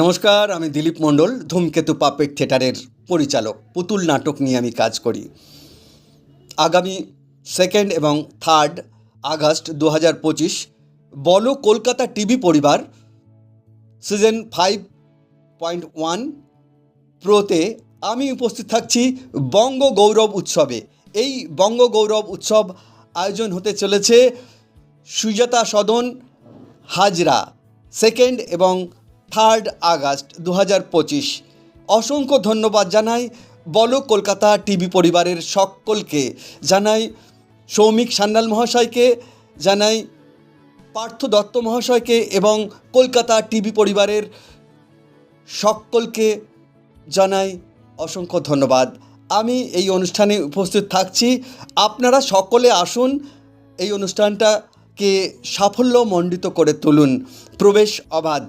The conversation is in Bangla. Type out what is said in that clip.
নমস্কার, আমি দিলীপ মণ্ডল, ধূমকেতু পাপেট থিয়েটারের পরিচালক। পুতুল নাটক নিয়ে আমি কাজ করি। আগামী সেকেন্ড এবং থার্ড আগস্ট দু হাজার পঁচিশ, বলো কলকাতা টিভি পরিবার সিজন ফাইভ পয়েন্ট ওয়ান প্রোতে আমি উপস্থিত থাকছি বঙ্গ গৌরব উৎসবে। এই বঙ্গ গৌরব উৎসব আয়োজন হতে চলেছে সুজাতা সদন, হাজরা। সেকেন্ড এবং থার্ড আগস্ট দু হাজার পঁচিশ। অসংখ্য ধন্যবাদ জানাই বলো কলকাতা টিভি পরিবারের সকলকে। জানাই সৌমিক সান্যাল মহাশয়কে, জানাই পার্থ দত্ত মহাশয়কে এবং কলকাতা টিভি পরিবারের সকলকে জানাই অসংখ্য ধন্যবাদ। আমি এই অনুষ্ঠানে উপস্থিত থাকছি। আপনারা সকলে আসুন, এই অনুষ্ঠানটাকে সাফল্যমণ্ডিত করে তুলুন। প্রবেশ অবাধ।